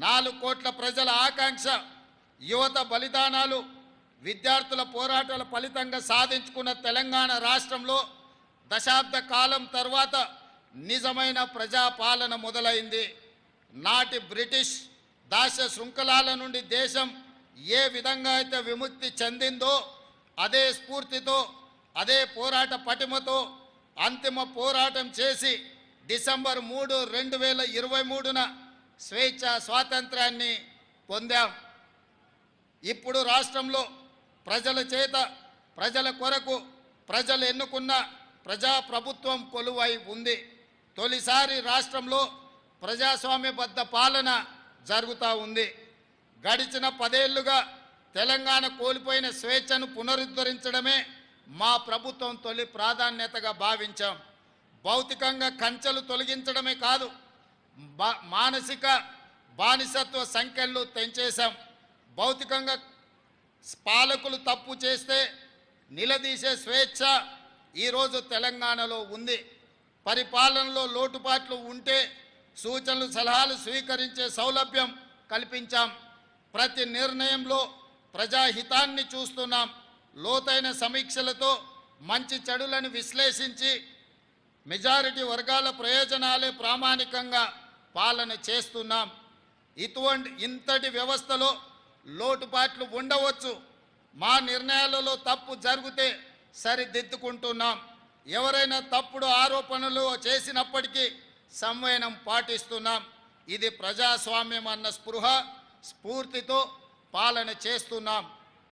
నాలుగు కోట్ల ప్రజల ఆకాంక్ష యువత బలిదానాలు విద్యార్థుల పోరాటాల ఫలితంగా సాధించుకున్న తెలంగాణ రాష్ట్రంలో దశాబ్ద కాలం తర్వాత నిజమైన ప్రజాపాలన మొదలైంది. నాటి బ్రిటిష్ దాస శృంఖలాల నుండి దేశం ఏ విధంగా అయితే విముక్తి చెందిందో అదే స్ఫూర్తితో అదే పోరాట పటిమతో అంతిమ పోరాటం చేసి డిసెంబర్ మూడు రెండు వేల ఇరవై మూడున స్వేచ్ఛ స్వాతంత్రాన్ని పొందాం. ఇప్పుడు రాష్ట్రంలో ప్రజల చేత ప్రజల కొరకు ప్రజలు ఎన్నుకున్న ప్రజాప్రభుత్వం కొలువై ఉంది. తొలిసారి రాష్ట్రంలో ప్రజాస్వామ్యబద్ధ పాలన జరుగుతూ ఉంది. గడిచిన పదేళ్ళుగా తెలంగాణ కోల్పోయిన స్వేచ్ఛను పునరుద్ధరించడమే మా ప్రభుత్వం తొలి ప్రాధాన్యతగా భావించాం. భౌతికంగా కంచెలు తొలగించడమే కాదు మానసిక బానిసత్వ సంఖ్యలు తెంచేశాం. భౌతికంగా పాలకులు తప్పు చేస్తే నిలదీసే స్వేచ్ఛ ఈరోజు తెలంగాణలో ఉంది. పరిపాలనలో లోటుపాట్లు ఉంటే సూచనలు సలహాలు స్వీకరించే సౌలభ్యం కల్పించాం. ప్రతి నిర్ణయంలో ప్రజాహితాన్ని చూస్తున్నాం. లోతైన సమీక్షలతో మంచి చెడులను విశ్లేషించి మెజారిటీ వర్గాల ప్రయోజనాలే ప్రామాణికంగా పాలన చేస్తున్నాం. ఇటువంటి ఇంతటి వ్యవస్థలో లోటుపాట్లు ఉండవచ్చు. మా నిర్ణయాలలో తప్పు జరిగితే సరిదిద్దుకుంటున్నాం. ఎవరైనా తప్పుడు ఆరోపణలు చేసినప్పటికీ సంవయనం పాటిస్తున్నాం. ఇది ప్రజాస్వామ్యం అన్న స్పృహ స్ఫూర్తితో పాలన చేస్తున్నాం.